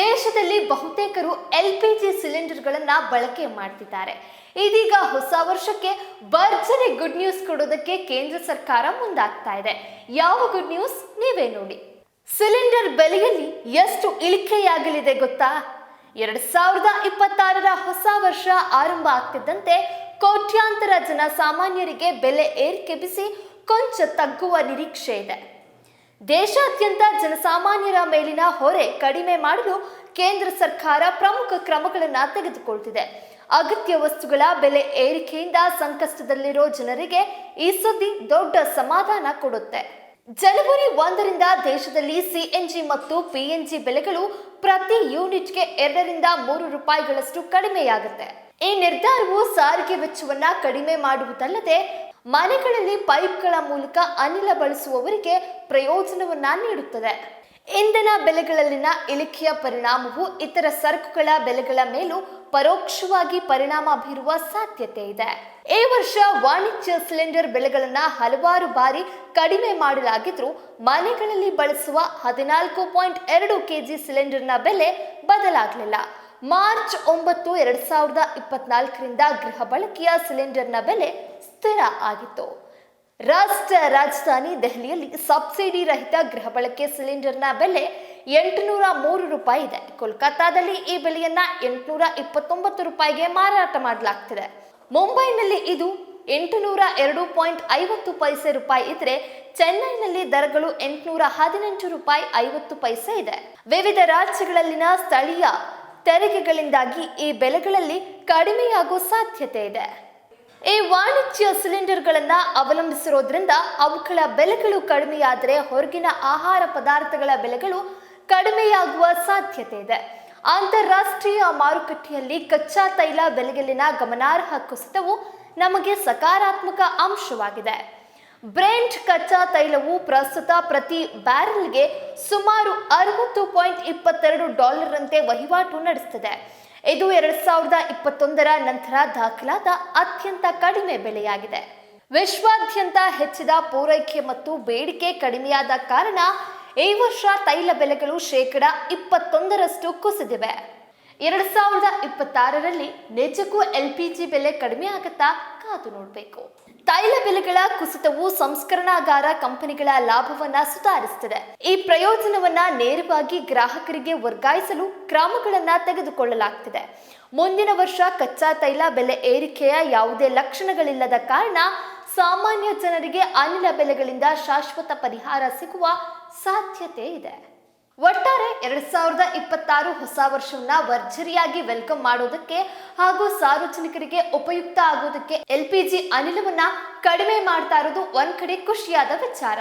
ದೇಶದಲ್ಲಿ ಬಹುತೇಕರು L P G ಸಿಲಿಂಡರ್ಗಳನ್ನು ಬಳಕೆ ಮಾಡ್ತಿದ್ದಾರೆ. ಇದೀಗ ಹೊಸ ವರ್ಷಕ್ಕೆ ಭರ್ಜರಿ ಗುಡ್ ನ್ಯೂಸ್ ಕೊಡೋದಕ್ಕೆ ಕೇಂದ್ರ ಸರ್ಕಾರ ಮುಂದಾಗ್ತಾ ಇದೆ. ಯಾವ ಗುಡ್ ನ್ಯೂಸ್ ನೀವೇ ನೋಡಿ. ಸಿಲಿಂಡರ್ ಬೆಲೆಯಲ್ಲಿ ಎಷ್ಟು ಇಳಿಕೆಯಾಗಲಿದೆ ಗೊತ್ತಾ? ಎರಡ್ ಸಾವಿರದ ಇಪ್ಪತ್ತಾರರ ಹೊಸ ವರ್ಷ ಆರಂಭ ಆಗ್ತಿದ್ದಂತೆ ಕೋಟ್ಯಾಂತರ ಜನ ಸಾಮಾನ್ಯರಿಗೆ ಬೆಲೆ ಏರಿಕೆ ಬಿಸಿ ಕೊಂಚ ತಗ್ಗುವ ನಿರೀಕ್ಷೆ ಇದೆ. ದೇಶಾದ್ಯಂತ ಜನಸಾಮಾನ್ಯರ ಮೇಲಿನ ಹೊರೆ ಕಡಿಮೆ ಮಾಡಲು ಕೇಂದ್ರ ಸರ್ಕಾರ ಪ್ರಮುಖ ಕ್ರಮಗಳನ್ನು ತೆಗೆದುಕೊಳ್ತಿದೆ. ಅಗತ್ಯ ವಸ್ತುಗಳ ಬೆಲೆ ಏರಿಕೆಯಿಂದ ಸಂಕಷ್ಟದಲ್ಲಿರೋ ಜನರಿಗೆ ಈ ಸುದ್ದಿ ದೊಡ್ಡ ಸಮಾಧಾನ ಕೊಡುತ್ತೆ. ಜನವರಿ ಒಂದರಿಂದ ದೇಶದಲ್ಲಿ ಸಿಎನ್ಜಿ ಮತ್ತು ಪಿಎನ್ಜಿ ಬೆಲೆಗಳು ಪ್ರತಿ ಯೂನಿಟ್ಗೆ ಎರಡರಿಂದ ಮೂರು ರೂಪಾಯಿಗಳಷ್ಟು ಕಡಿಮೆಯಾಗುತ್ತೆ. ಈ ನಿರ್ಧಾರವು ಸಾರಿಗೆ ವೆಚ್ಚವನ್ನ ಕಡಿಮೆ ಮಾಡುವುದಲ್ಲದೆ ಮನೆಗಳಲ್ಲಿ ಪೈಪ್ಗಳ ಮೂಲಕ ಅನಿಲ ಬಳಸುವವರಿಗೆ ಪ್ರಯೋಜನವನ್ನ ನೀಡುತ್ತದೆ. ಇಂಧನ ಬೆಲೆಗಳಲ್ಲಿನ ಇಳಿಕೆಯ ಪರಿಣಾಮವು ಇತರ ಸರಕುಗಳ ಬೆಲೆಗಳ ಮೇಲೂ ಪರೋಕ್ಷವಾಗಿ ಪರಿಣಾಮ ಬೀರುವ ಸಾಧ್ಯತೆ ಇದೆ. ಈ ವರ್ಷ ವಾಣಿಜ್ಯ ಸಿಲಿಂಡರ್ ಬೆಲೆಗಳನ್ನ ಹಲವಾರು ಬಾರಿ ಕಡಿಮೆ ಮಾಡಲಾಗಿದ್ರು ಮನೆಗಳಲ್ಲಿ ಬಳಸುವ ಹದಿನಾಲ್ಕು ಪಾಯಿಂಟ್ ಎರಡು ಕೆಜಿ ಸಿಲಿಂಡರ್ನ ಬೆಲೆ ಬದಲಾಗಲಿಲ್ಲ. ಮಾರ್ಚ್ ಒಂಬತ್ತು ಎರಡ್ ಸಾವಿರದ ಇಪ್ಪತ್ನಾಲ್ಕರಿಂದ ಗೃಹ ಬಳಕೆಯ ಸಿಲಿಂಡರ್ನ ಬೆಲೆ ಸ್ಥಿರ ಆಗಿತ್ತು. ರಾಷ್ಟ್ರ ರಾಜಧಾನಿ ದೆಹಲಿಯಲ್ಲಿ ಸಬ್ಸಿಡಿ ರಹಿತ ಗೃಹ ಬಳಕೆ ಸಿಲಿಂಡರ್ನ ಬೆಲೆ ಎಂಟುನೂರ ಮೂರು ರೂಪಾಯಿ ಇದೆ. ಕೋಲ್ಕತ್ತಾದಲ್ಲಿ ಈ ಬೆಲೆಯನ್ನ ಎಂಟುನೂರ ಇಪ್ಪತ್ತೊಂಬತ್ತು ರೂಪಾಯಿಗೆ ಮಾರಾಟ ಮಾಡಲಾಗ್ತಿದೆ. ಮುಂಬೈನಲ್ಲಿ ಇದು ಎಂಟುನೂರ ಎರಡು ಪಾಯಿಂಟ್ ಐವತ್ತು ಪೈಸೆ ರೂಪಾಯಿ ಇದ್ರೆ ಚೆನ್ನೈನಲ್ಲಿ ದರಗಳು ಎಂಟುನೂರ ಹದಿನೆಂಟು ರೂಪಾಯಿ ಐವತ್ತು ಪೈಸೆ ಇದೆ. ವಿವಿಧ ರಾಜ್ಯಗಳಲ್ಲಿನ ಸ್ಥಳೀಯ ತೆರಿಗೆಗಳಿಂದಾಗಿ ಈ ಬೆಲೆಗಳಲ್ಲಿ ಕಡಿಮೆಯಾಗುವ ಸಾಧ್ಯತೆ ಇದೆ. ಈ ವಾಣಿಜ್ಯ ಸಿಲಿಂಡರ್ಗಳನ್ನು ಅವಲಂಬಿಸಿರೋದ್ರಿಂದ ಅವುಗಳ ಬೆಲೆಗಳು ಕಡಿಮೆಯಾದರೆ ಹೊರಗಿನ ಆಹಾರ ಪದಾರ್ಥಗಳ ಬೆಲೆಗಳು ಕಡಿಮೆಯಾಗುವ ಸಾಧ್ಯತೆ ಇದೆ. ಅಂತಾರಾಷ್ಟ್ರೀಯ ಮಾರುಕಟ್ಟೆಯಲ್ಲಿ ಕಚ್ಚಾ ತೈಲ ಬೆಲೆಯಲ್ಲಿನ ಗಮನಾರ್ಹ ಕುಸಿತವು ನಮಗೆ ಸಕಾರಾತ್ಮಕ ಅಂಶವಾಗಿದೆ. ಬ್ರೆಂಟ್ ಕಚ್ಚಾ ತೈಲವು ಪ್ರಸ್ತುತ ಪ್ರತಿ ಬ್ಯಾರೆಲ್ಗೆ ಸುಮಾರು ಅರವತ್ತು ಪಾಯಿಂಟ್ ಇಪ್ಪತ್ತೆರಡು ಡಾಲರ್ ಅಂತೆ ವಹಿವಾಟು ನಡೆಸುತ್ತಿದೆ. ಇದು ಎರಡ್ ಸಾವಿರದ ಇಪ್ಪತ್ತೊಂದರ ನಂತರ ದಾಖಲಾದ ಅತ್ಯಂತ ಕಡಿಮೆ ಬೆಲೆಯಾಗಿದೆ. ವಿಶ್ವಾದ್ಯಂತ ಹೆಚ್ಚಿದ ಪೂರೈಕೆ ಮತ್ತು ಬೇಡಿಕೆ ಕಡಿಮೆಯಾದ ಕಾರಣ ಈ ವರ್ಷ ತೈಲ ಬೆಲೆಗಳು ಶೇಕಡ ಇಪ್ಪತ್ತೊಂದರಷ್ಟು ಕುಸಿದಿವೆ. ಎರಡ್ ಸಾವಿರದ ಇಪ್ಪತ್ತಾರರಲ್ಲಿ ನಿಜಕ್ಕೂ ಎಲ್ ಪಿ ಜಿ ಬೆಲೆ ಕಡಿಮೆ ಆಗುತ್ತಾ ಕಾದು ನೋಡಬೇಕು. ತೈಲ ಬೆಲೆಗಳ ಕುಸಿತವು ಸಂಸ್ಕರಣಾಗಾರ ಕಂಪನಿಗಳ ಲಾಭವನ್ನ ಸುಧಾರಿಸುತ್ತದೆ. ಈ ಪ್ರಯೋಜನವನ್ನ ನೇರವಾಗಿ ಗ್ರಾಹಕರಿಗೆ ವರ್ಗಾಯಿಸಲು ಕ್ರಮಗಳನ್ನ ತೆಗೆದುಕೊಳ್ಳಲಾಗ್ತಿದೆ. ಮುಂದಿನ ವರ್ಷ ಕಚ್ಚಾ ತೈಲ ಬೆಲೆ ಏರಿಕೆಯ ಯಾವುದೇ ಲಕ್ಷಣಗಳಿಲ್ಲದ ಕಾರಣ ಸಾಮಾನ್ಯ ಜನರಿಗೆ ಅನಿಲ ಬೆಲೆಗಳಿಂದ ಶಾಶ್ವತ ಪರಿಹಾರ ಸಿಗುವ ಸಾಧ್ಯತೆ ಇದೆ. ಒಟ್ಟಾರೆ ಎರಡ್ ಸಾವಿರದ ಇಪ್ಪತ್ತಾರು ಹೊಸ ವರ್ಷವನ್ನ ವರ್ಜರಿಯಾಗಿ ವೆಲ್ಕಮ್ ಮಾಡೋದಕ್ಕೆ ಹಾಗೂ ಸಾರ್ವಜನಿಕರಿಗೆ ಉಪಯುಕ್ತ ಆಗೋದಕ್ಕೆ ಎಲ್ ಪಿ ಜಿ ಅನಿಲವನ್ನ ಕಡಿಮೆ ಮಾಡ್ತಾ ಇರೋದು ಒಂದ್ ಕಡೆ ಖುಷಿಯಾದ ವಿಚಾರ.